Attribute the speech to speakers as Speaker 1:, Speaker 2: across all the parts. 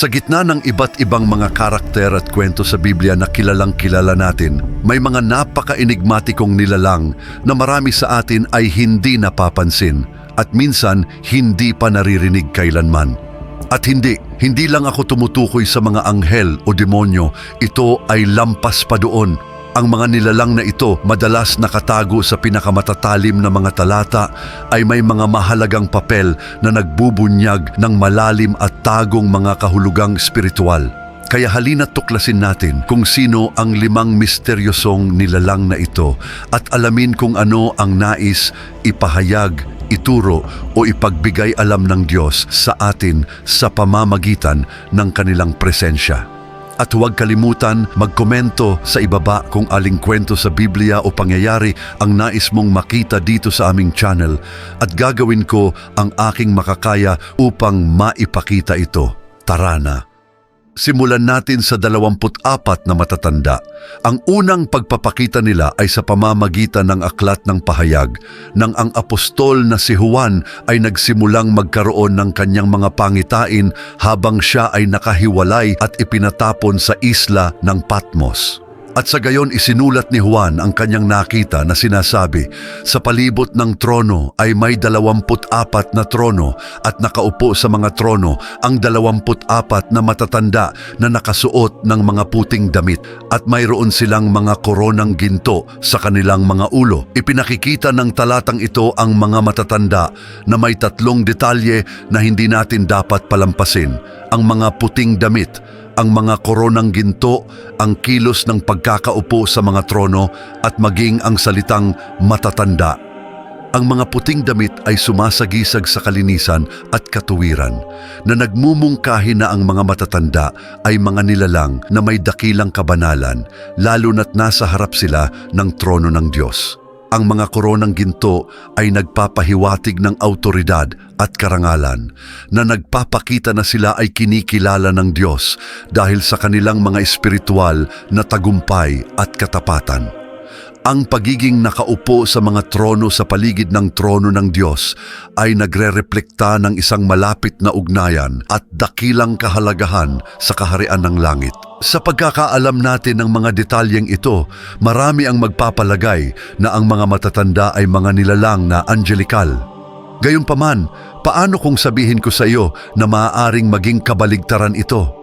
Speaker 1: Sa gitna ng iba't ibang mga karakter at kwento sa Biblia na kilalang kilala natin, may mga napaka-enigmatikong nilalang na marami sa atin ay hindi napapansin at minsan hindi pa naririnig kailanman. At hindi, hindi lang ako tumutukoy sa mga anghel o demonyo, ito ay lampas pa doon. Ang mga nilalang na ito madalas nakatago sa pinakamatatalim na mga talata ay may mga mahalagang papel na nagbubunyag ng malalim at tagong mga kahulugang spiritual. Kaya halina't tuklasin natin kung sino ang limang misteryosong nilalang na ito at alamin kung ano ang nais, ipahayag, ituro o ipagbigay alam ng Diyos sa atin sa pamamagitan ng kanilang presensya. At huwag kalimutan magkomento sa ibaba kung aling kwento sa Biblia o pangyayari ang nais mong makita dito sa aming channel at gagawin ko ang aking makakaya upang maipakita ito. Tara na! Simulan natin sa 24 na matatanda. Ang unang pagpapakita nila ay sa pamamagitan ng aklat ng pahayag nang ang apostol na si Juan ay nagsimulang magkaroon ng kanyang mga pangitain habang siya ay nakahiwalay at ipinatapon sa isla ng Patmos. At sa gayon isinulat ni Juan ang kanyang nakita na sinasabi, sa palibot ng trono ay may dalawamput apat na trono at nakaupo sa mga trono ang dalawamput apat na matatanda na nakasuot ng mga puting damit at mayroon silang mga koronang ginto sa kanilang mga ulo. Ipinakikita ng talatang ito ang mga matatanda na may tatlong detalye na hindi natin dapat palampasin. Ang mga puting damit, ang mga koronang ginto, ang kilos ng pagkakaupo sa mga trono at maging ang salitang matatanda. Ang mga puting damit ay sumasagisag sa kalinisan at katuwiran na nagmumungkahi na ang mga matatanda ay mga nilalang na may dakilang kabanalan lalo na't nasa harap sila ng trono ng Diyos. Ang mga koronang ginto ay nagpapahiwatig ng autoridad at karangalan na nagpapakita na sila ay kinikilala ng Diyos dahil sa kanilang mga espiritual na tagumpay at katapatan. Ang pagiging nakaupo sa mga trono sa paligid ng trono ng Diyos ay nagre-reflekta ng isang malapit na ugnayan at dakilang kahalagahan sa kaharian ng langit. Sa pagkakaalam natin ng mga detalyeng ito, marami ang magpapalagay na ang mga matatanda ay mga nilalang na angelical. Gayunpaman, paano kung sabihin ko sa iyo na maaaring maging kabaligtaran ito?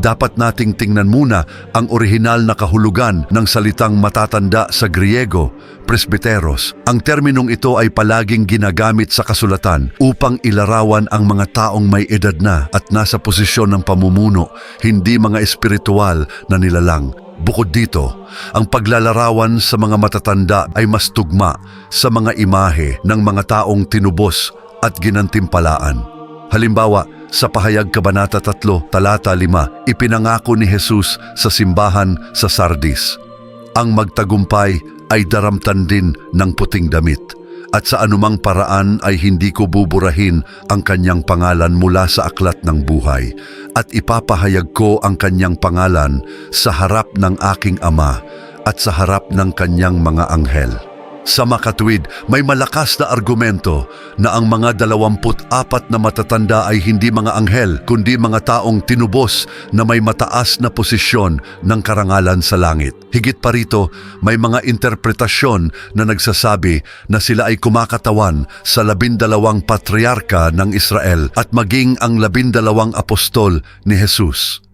Speaker 1: Dapat nating tingnan muna ang orihinal na kahulugan ng salitang matatanda sa Griego, presbyteros. Ang terminong ito ay palaging ginagamit sa kasulatan upang ilarawan ang mga taong may edad na at nasa posisyon ng pamumuno, hindi mga espiritual na nilalang. Bukod dito, ang paglalarawan sa mga matatanda ay mas tugma sa mga imahe ng mga taong tinubos at ginantimpalaan. Halimbawa, sa pahayag Kabanata 3, Talata 5, ipinangako ni Jesus sa simbahan sa Sardis. Ang magtagumpay ay daramtan din ng puting damit at sa anumang paraan ay hindi ko buburahin ang kanyang pangalan mula sa aklat ng buhay at ipapahayag ko ang kanyang pangalan sa harap ng aking ama at sa harap ng kanyang mga anghel. Sa makatwid, may malakas na argumento na ang mga dalawamput apat na matatanda ay hindi mga anghel, kundi mga taong tinubos na may mataas na posisyon ng karangalan sa langit. Higit pa rito, may mga interpretasyon na nagsasabi na sila ay kumakatawan sa labindalawang patriarka ng Israel at maging ang labindalawang apostol ni Jesus.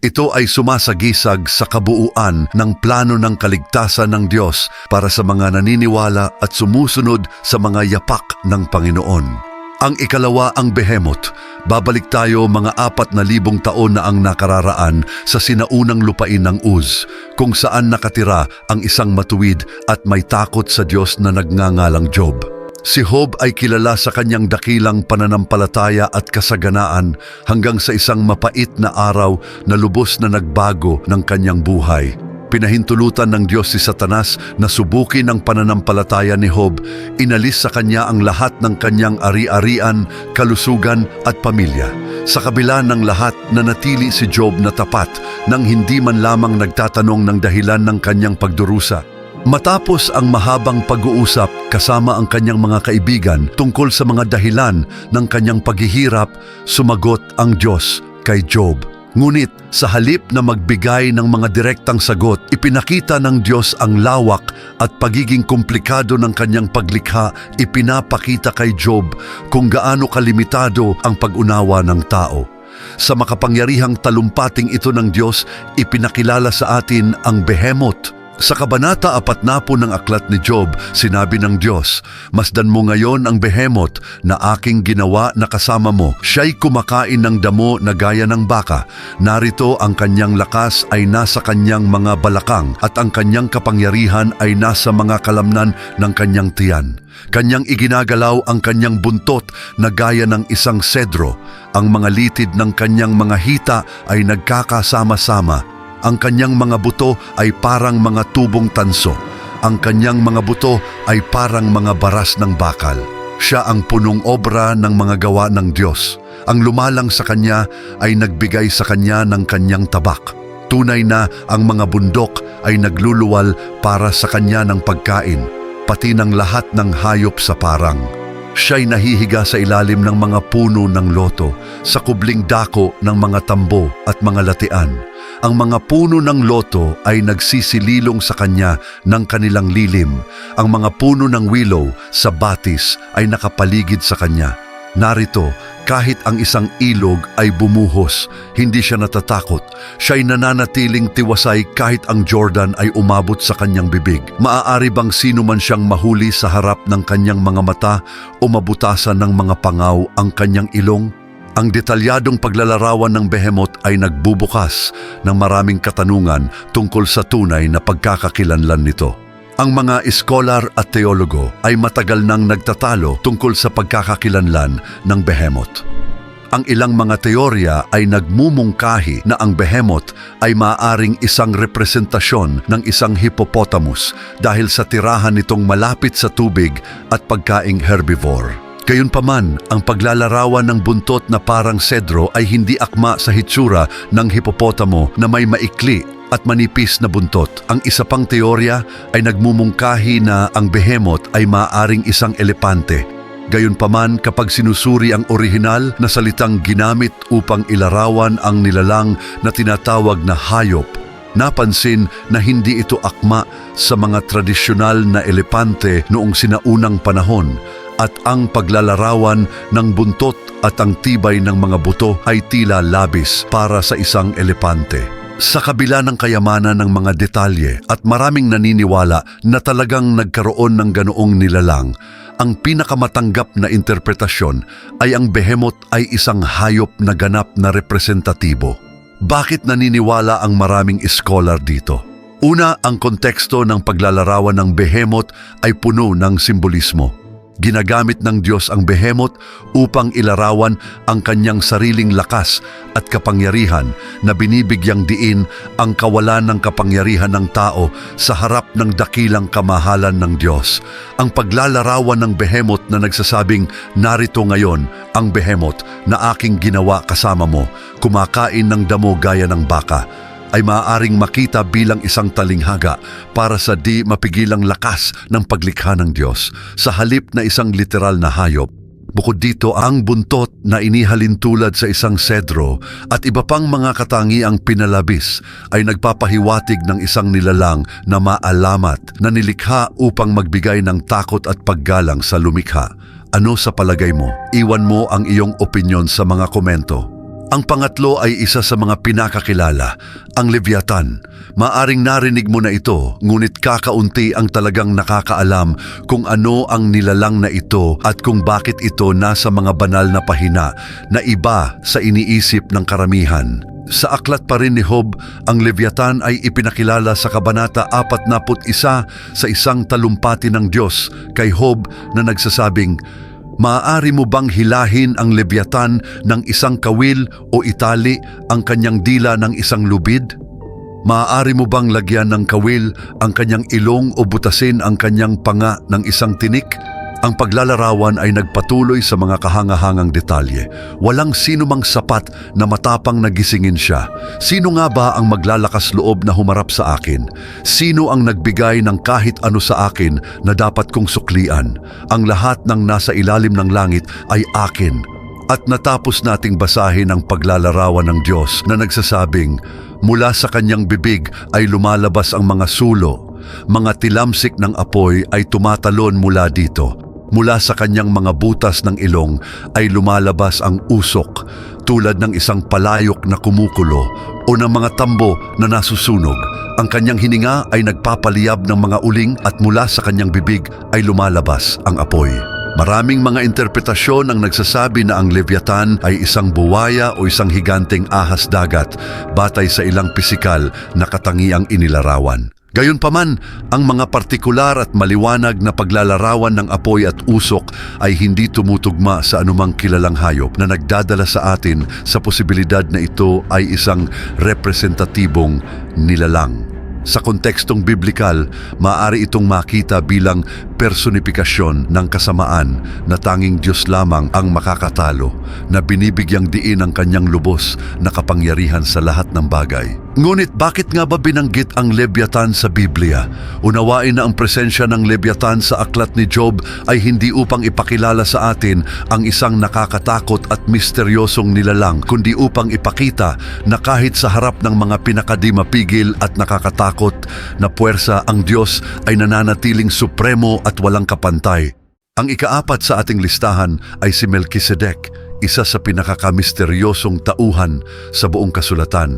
Speaker 1: Ito ay sumasagisag sa kabuuan ng plano ng kaligtasan ng Diyos para sa mga naniniwala at sumusunod sa mga yapak ng Panginoon. Ang ikalawa ang Behemoth. Babalik tayo mga apat na libong taon na ang nakararaan sa sinaunang lupain ng Uz, kung saan nakatira ang isang matuwid at may takot sa Diyos na nagngangalang Job. Si Job ay kilala sa kanyang dakilang pananampalataya at kasaganaan hanggang sa isang mapait na araw na lubos na nagbago ng kanyang buhay. Pinahintulutan ng Diyos si Satanas na subukin ang pananampalataya ni Job, inalis sa kanya ang lahat ng kanyang ari-arian, kalusugan at pamilya. Sa kabila ng lahat, nanatili si Job na tapat nang hindi man lamang nagtatanong ng dahilan ng kanyang pagdurusa. Matapos ang mahabang pag-uusap kasama ang kanyang mga kaibigan tungkol sa mga dahilan ng kanyang paghihirap, sumagot ang Diyos kay Job. Ngunit sa halip na magbigay ng mga direktang sagot, ipinakita ng Diyos ang lawak at pagiging komplikado ng kanyang paglikha, ipinapakita kay Job kung gaano kalimitado ang pag-unawa ng tao. Sa makapangyarihang talumpating ito ng Diyos, ipinakilala sa atin ang behemoth. Sa kabanata apat na po ng aklat ni Job, sinabi ng Diyos, Masdan mo ngayon ang behemoth na aking ginawa na kasama mo. Siya'y kumakain ng damo na gaya ng baka. Narito ang kanyang lakas ay nasa kanyang mga balakang at ang kanyang kapangyarihan ay nasa mga kalamnan ng kanyang tiyan. Kanyang iginagalaw ang kanyang buntot na gaya ng isang sedro. Ang mga litid ng kanyang mga hita ay nagkakasama-sama. Ang kanyang mga buto ay parang mga tubong tanso. Ang kanyang mga buto ay parang mga baras ng bakal. Siya ang punong obra ng mga gawa ng Diyos. Ang lumalang sa kanya ay nagbigay sa kanya ng kanyang tabak. Tunay na ang mga bundok ay nagluluwal para sa kanya ng pagkain, pati ng lahat ng hayop sa parang. Siya'y nahihiga sa ilalim ng mga puno ng loto, sa kubling dako ng mga tambo at mga latian. Ang mga puno ng loto ay nagsisililong sa kanya ng kanilang lilim. Ang mga puno ng willow sa batis ay nakapaligid sa kanya. Narito, kahit ang isang ilog ay bumuhos, hindi siya natatakot. Siya'y nananatiling tiwasay kahit ang Jordan ay umabot sa kanyang bibig. Maaari bang sino man siyang mahuli sa harap ng kanyang mga mata o mabutasan ng mga pangaw ang kanyang ilong? Ang detalyadong paglalarawan ng behemoth ay nagbubukas ng maraming katanungan tungkol sa tunay na pagkakakilanlan nito. Ang mga iskolar at teologo ay matagal nang nagtatalo tungkol sa pagkakakilanlan ng behemoth. Ang ilang mga teorya ay nagmumungkahi na ang behemoth ay maaaring isang representasyon ng isang hippopotamus dahil sa tirahan nitong malapit sa tubig at pagkaing herbivore. Gayunpaman, ang paglalarawan ng buntot na parang sedro ay hindi akma sa hitsura ng hipopotamo na may maikli at manipis na buntot. Ang isa pang teorya ay nagmumungkahi na ang behemoth ay maaaring isang elepante. Gayunpaman kapag sinusuri ang orihinal na salitang ginamit upang ilarawan ang nilalang na tinatawag na hayop, napansin na hindi ito akma sa mga tradisyonal na elepante noong sinaunang panahon at ang paglalarawan ng buntot at ang tibay ng mga buto ay tila labis para sa isang elepante. Sa kabila ng kayamanan ng mga detalye at maraming naniniwala na talagang nagkaroon ng ganoong nilalang, ang pinakamatanggap na interpretasyon ay ang behemoth ay isang hayop na ganap na representatibo. Bakit naniniwala ang maraming scholar dito? Una, ang konteksto ng paglalarawan ng behemoth ay puno ng simbolismo. Ginagamit ng Diyos ang behemoth upang ilarawan ang kanyang sariling lakas at kapangyarihan na binibigyang diin ang kawalan ng kapangyarihan ng tao sa harap ng dakilang kamahalan ng Diyos. Ang paglalarawan ng behemoth na nagsasabing, narito ngayon ang behemoth na aking ginawa kasama mo, kumakain ng damo gaya ng baka, ay maaaring makita bilang isang talinghaga para sa di mapigilang lakas ng paglikha ng Diyos sa halip na isang literal na hayop. Bukod dito ang buntot na inihalin tulad sa isang sedro at iba pang mga katangiang pinalabis ay nagpapahiwatig ng isang nilalang na maalamat na nilikha upang magbigay ng takot at paggalang sa lumikha. Ano sa palagay mo? Iwan mo ang iyong opinyon sa mga komento. Ang pangatlo ay isa sa mga pinakakilala, ang Leviathan. Maaring narinig mo na ito, ngunit kakaunti ang talagang nakakaalam kung ano ang nilalang na ito at kung bakit ito nasa mga banal na pahina na iba sa iniisip ng karamihan. Sa aklat pa rin ni Job, ang Leviathan ay ipinakilala sa Kabanata 41 sa isang talumpati ng Diyos kay Job na nagsasabing, Maaari mo bang hilahin ang lebyatan ng isang kawil o itali ang kanyang dila ng isang lubid? Maaari mo bang lagyan ng kawil ang kanyang ilong o butasin ang kanyang panga ng isang tinik? Ang paglalarawan ay nagpatuloy sa mga kahangahangang detalye. Walang sino mang sapat na matapang nagisingin siya. Sino nga ba ang maglalakas loob na humarap sa akin? Sino ang nagbigay ng kahit ano sa akin na dapat kong suklian? Ang lahat ng nasa ilalim ng langit ay akin At natapos nating basahin ang paglalarawan ng Diyos na nagsasabing, mula sa kanyang bibig ay lumalabas ang mga sulo, mga tilamsik ng apoy ay tumatalon mula dito. Mula sa kanyang mga butas ng ilong ay lumalabas ang usok tulad ng isang palayok na kumukulo o ng mga tambo na nasusunog. Ang kanyang hininga ay nagpapaliyab ng mga uling at mula sa kanyang bibig ay lumalabas ang apoy. Maraming mga interpretasyon ang nagsasabi na ang Leviathan ay isang buwaya o isang higanteng ahas dagat batay sa ilang pisikal na katangiang inilarawan. Gayunpaman, ang mga partikular at maliwanag na paglalarawan ng apoy at usok ay hindi tumutugma sa anumang kilalang hayop na nagdadala sa atin sa posibilidad na ito ay isang representatibong nilalang. Sa kontekstong biblikal, maaari itong makita bilang personifikasyon ng kasamaan na tanging Diyos lamang ang makakatalo na binibigyang diin ang kanyang lubos na kapangyarihan sa lahat ng bagay. Ngunit bakit nga ba binanggit ang Leviathan sa Biblia? Unawain na ang presensya ng Leviathan sa aklat ni Job ay hindi upang ipakilala sa atin ang isang nakakatakot at misteryosong nilalang, kundi upang ipakita na kahit sa harap ng mga pinakadimapigil at nakakatakot na puwersa ang Diyos ay nananatiling supremo at walang kapantay. Ang ikaapat sa ating listahan ay si Melchizedek, isa sa pinakakamisteryosong tauhan sa buong kasulatan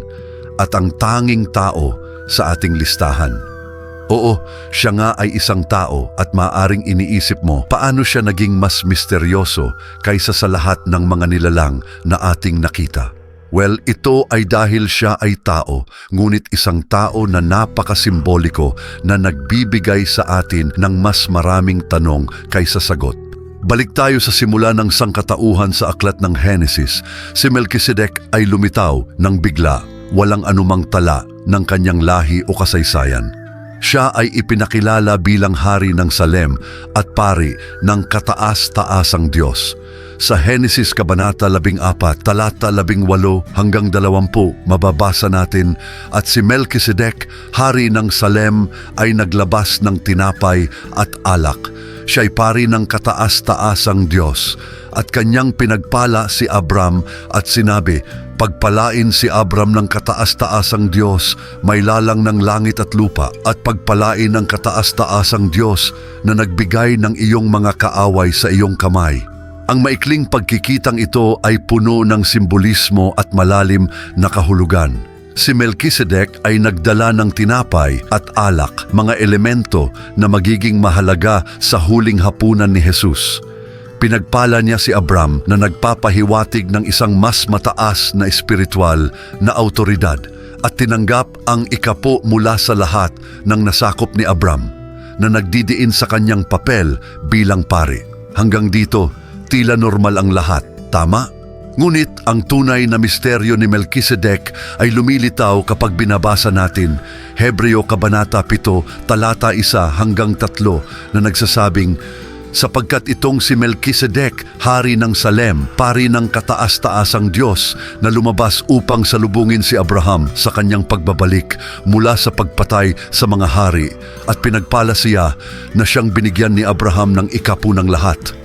Speaker 1: at ang tanging tao sa ating listahan. Oo, siya nga ay isang tao at maaring iniisip mo paano siya naging mas misteryoso kaysa sa lahat ng mga nilalang na ating nakita. Well, ito ay dahil siya ay tao, ngunit isang tao na napakasimboliko na nagbibigay sa atin ng mas maraming tanong kaysa sagot. Balik tayo sa simula ng sangkatauhan sa aklat ng Genesis. Si Melchizedek ay lumitaw ng bigla, walang anumang tala ng kanyang lahi o kasaysayan. Siya ay ipinakilala bilang hari ng Salem at pari ng kataas-taasang Diyos. Sa Genesis Kabanata 14, talata 18 hanggang 20, mababasa natin, At si Melchizedek, hari ng Salem, ay naglabas ng tinapay at alak. Siya'y pari ng kataas-taasang Diyos at kanyang pinagpala si Abram at sinabi, Pagpalain si Abram ng kataas-taasang Diyos, may lalang ng langit at lupa, at pagpalain ng kataas-taasang Diyos na nagbigay ng iyong mga kaaway sa iyong kamay. Ang maikling pagkikitang ito ay puno ng simbolismo at malalim na kahulugan. Si Melchizedek ay nagdala ng tinapay at alak, mga elemento na magiging mahalaga sa huling hapunan ni Jesus. Pinagpala niya si Abram na nagpapahiwatig ng isang mas mataas na espiritual na autoridad at tinanggap ang ikapo mula sa lahat ng nasakop ni Abram na nagdidiin sa kanyang papel bilang pari. Hanggang dito, tila normal ang lahat, tama? Ngunit ang tunay na misteryo ni Melchizedek ay lumilitaw kapag binabasa natin Hebreo Kabanata 7, talata 1 hanggang 3 na nagsasabing, sapagkat itong si Melchizedek, hari ng Salem, pari ng kataas-taasang Diyos, na lumabas upang salubungin si Abraham sa kanyang pagbabalik mula sa pagpatay sa mga hari, at pinagpala siya na siyang binigyan ni Abraham ng ikapu ng lahat.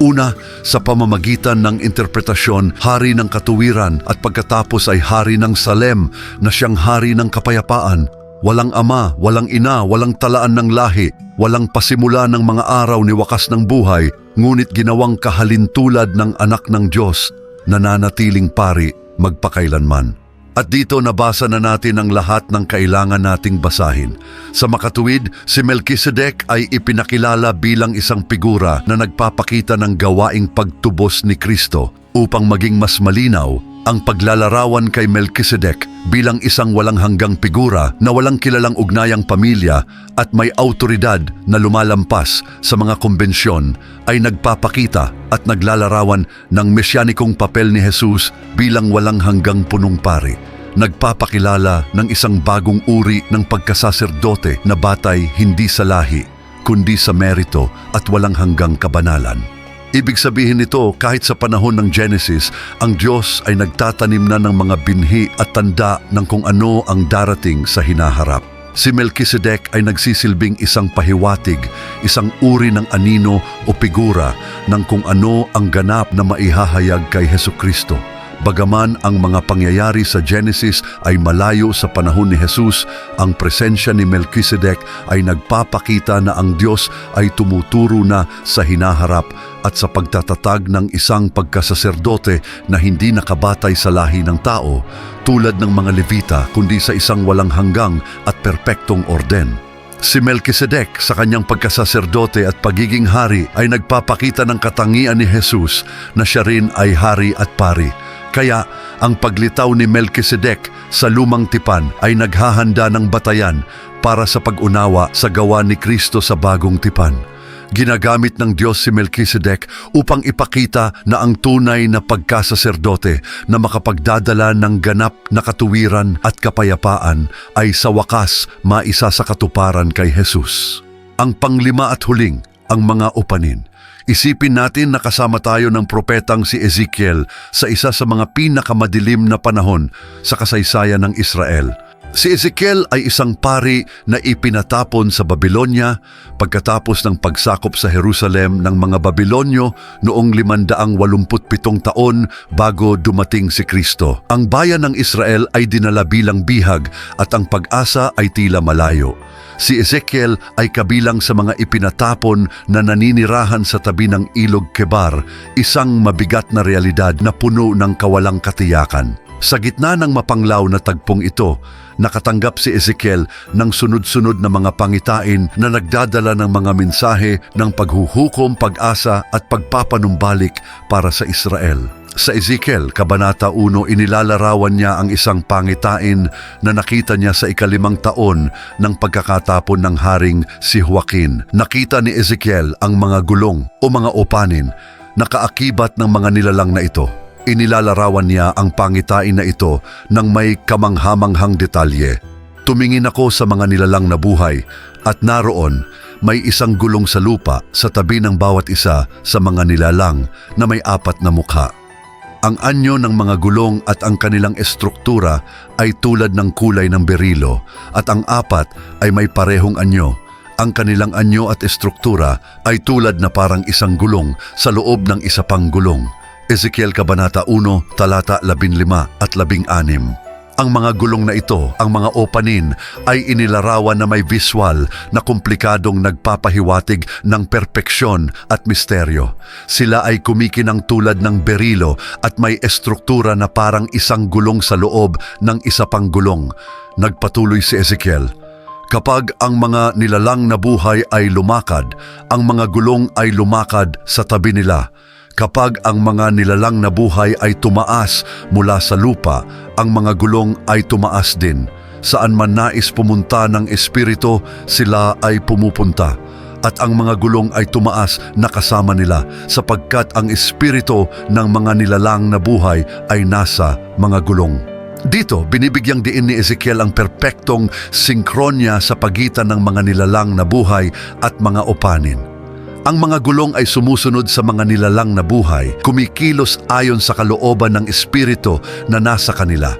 Speaker 1: Una, sa pamamagitan ng interpretasyon, hari ng katuwiran at pagkatapos ay hari ng Salem na siyang hari ng kapayapaan. Walang ama, walang ina, walang talaan ng lahi, walang pasimula ng mga araw ni wakas ng buhay, ngunit ginawang kahalintulad ng anak ng Diyos, nananatiling pari magpakailanman. At dito nabasa na natin ang lahat ng kailangan nating basahin. Sa makatuwid, si Melchizedek ay ipinakilala bilang isang figura na nagpapakita ng gawaing pagtubos ni Kristo upang maging mas malinaw ang paglalarawan kay Melchizedek bilang isang walang hanggang figura na walang kilalang ugnayang pamilya at may autoridad na lumalampas sa mga kumbensyon ay nagpapakita at naglalarawan ng mesyanikong papel ni Jesus bilang walang hanggang punong pari. Nagpapakilala ng isang bagong uri ng pagkasaserdote na batay hindi sa lahi, kundi sa merito at walang hanggang kabanalan. Ibig sabihin nito, kahit sa panahon ng Genesis, ang Diyos ay nagtatanim na ng mga binhi at tanda ng kung ano ang darating sa hinaharap. Si Melchizedek ay nagsisilbing isang pahiwatig, isang uri ng anino o figura ng kung ano ang ganap na maihahayag kay Heso Kristo. Bagaman ang mga pangyayari sa Genesis ay malayo sa panahon ni Jesus, ang presensya ni Melchizedek ay nagpapakita na ang Diyos ay tumuturo na sa hinaharap at sa pagtatatag ng isang pagkasaserdote na hindi nakabatay sa lahi ng tao, tulad ng mga Levita kundi sa isang walang hanggang at perpektong orden. Si Melchizedek sa kanyang pagkasaserdote at pagiging hari ay nagpapakita ng katangian ni Jesus na siya rin ay hari at pari. Kaya ang paglitaw ni Melchizedek sa lumang tipan ay naghahanda ng batayan para sa pag-unawa sa gawa ni Kristo sa bagong tipan. Ginagamit ng Diyos si Melchizedek upang ipakita na ang tunay na pagkasaserdote na makapagdadala ng ganap na katuwiran at kapayapaan ay sa wakas maisa sa katuparan kay Jesus. Ang panglima at huling, ang mga upanin. Isipin natin na kasama tayo ng propetang si Ezekiel sa isa sa mga pinakamadilim na panahon sa kasaysayan ng Israel. Si Ezekiel ay isang pari na ipinatapon sa Babylonia pagkatapos ng pagsakop sa Jerusalem ng mga Babylonyo noong 587 taon bago dumating si Kristo. Ang bayan ng Israel ay dinala bilang bihag at ang pag-asa ay tila malayo. Si Ezekiel ay kabilang sa mga ipinatapon na naninirahan sa tabi ng ilog Kebar, isang mabigat na realidad na puno ng kawalang katiyakan. Sa gitna ng mapanglaw na tagpong ito, nakatanggap si Ezekiel ng sunod-sunod na mga pangitain na nagdadala ng mga mensahe ng paghuhukom, pag-asa at pagpapanumbalik para sa Israel. Sa Ezekiel, Kabanata 1, inilalarawan niya ang isang pangitain na nakita niya sa ikalimang taon ng pagkakatapon ng haring si Joaquin. Nakita ni Ezekiel ang mga gulong o mga opanin na kaakibat ng mga nilalang na ito. Inilalarawan niya ang pangitain na ito ng may kamanghamanghang detalye. Tumingin ako sa mga nilalang na buhay at naroon may isang gulong sa lupa sa tabi ng bawat isa sa mga nilalang na may apat na mukha. Ang anyo ng mga gulong at ang kanilang estruktura ay tulad ng kulay ng berilo at ang apat ay may parehong anyo. Ang kanilang anyo at estruktura ay tulad na parang isang gulong sa loob ng isa pang gulong. Ezekiel Kabanata 1, talata 15 at 16. Ang mga gulong na ito, ang mga opanin, ay inilarawan na may visual na komplikadong nagpapahiwatig ng perpeksyon at misteryo. Sila ay kumikinang tulad ng berilo at may estruktura na parang isang gulong sa loob ng isa pang gulong. Nagpatuloy si Ezekiel. Kapag ang mga nilalang na buhay ay lumakad, ang mga gulong ay lumakad sa tabi nila. Kapag ang mga nilalang na buhay ay tumaas mula sa lupa, ang mga gulong ay tumaas din. Saan man nais pumunta ng espiritu, sila ay pumupunta. At ang mga gulong ay tumaas na kasama nila sapagkat ang espiritu ng mga nilalang na buhay ay nasa mga gulong. Dito, binibigyang diin ni Ezekiel ang perpektong sinkronya sa pagitan ng mga nilalang na buhay at mga opanin. Ang mga gulong ay sumusunod sa mga nilalang na buhay, kumikilos ayon sa kalooban ng espiritu na nasa kanila.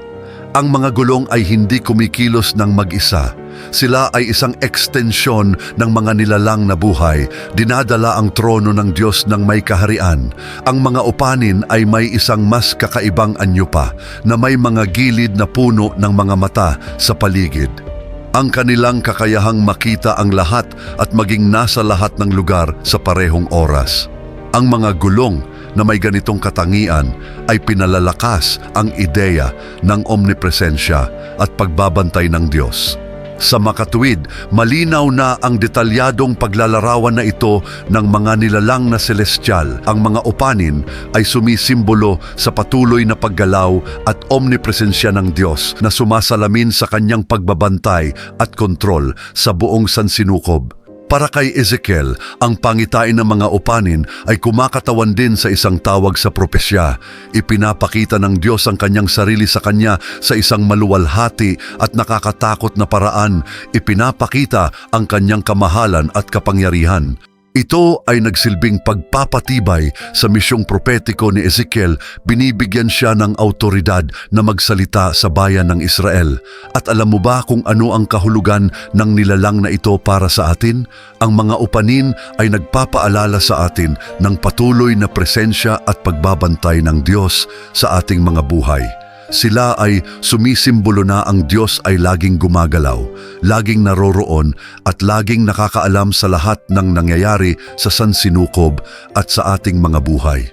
Speaker 1: Ang mga gulong ay hindi kumikilos ng mag-isa. Sila ay isang ekstensyon ng mga nilalang na buhay, dinadala ang trono ng Diyos ng may kaharian. Ang mga upanin ay may isang mas kakaibang anyo pa, na may mga gilid na puno ng mga mata sa paligid. Ang kanilang kakayahang makita ang lahat at maging nasa lahat ng lugar sa parehong oras. Ang mga gulong na may ganitong katangian ay pinalalakas ang ideya ng omnipresensya at pagbabantay ng Diyos. Sa makatuwid, malinaw na ang detalyadong paglalarawan na ito ng mga nilalang na celestial. Ang mga upanin ay sumisimbolo sa patuloy na paggalaw at omnipresensya ng Diyos na sumasalamin sa kanyang pagbabantay at kontrol sa buong sansinukob. Para kay Ezekiel, ang pangitain ng mga upanin ay kumakatawan din sa isang tawag sa propesya. Ipinapakita ng Diyos ang kanyang sarili sa kanya sa isang maluwalhati at nakakatakot na paraan. Ipinapakita ang kanyang kamahalan at kapangyarihan. Ito ay nagsilbing pagpapatibay sa misyong propetiko ni Ezekiel. Binibigyan siya ng autoridad na magsalita sa bayan ng Israel. At alam mo ba kung ano ang kahulugan ng nilalang na ito para sa atin? Ang mga upanin ay nagpapaalala sa atin ng patuloy na presensya at pagbabantay ng Diyos sa ating mga buhay. Sila ay sumisimbolo na ang Diyos ay laging gumagalaw, laging naroroon at laging nakakaalam sa lahat ng nangyayari sa sansinukob at sa ating mga buhay.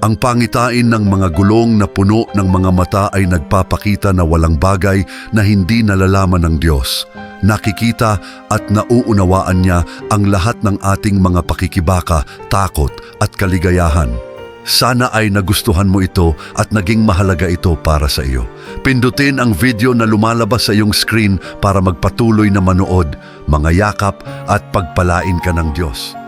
Speaker 1: Ang pangitain ng mga gulong na puno ng mga mata ay nagpapakita na walang bagay na hindi nalalaman ng Diyos. Nakikita at nauunawaan niya ang lahat ng ating mga pakikibaka, takot at kaligayahan. Sana ay nagustuhan mo ito at naging mahalaga ito para sa iyo. Pindutin ang video na lumalabas sa iyong screen para magpatuloy na manood, mga yakap at pagpalain ka ng Diyos.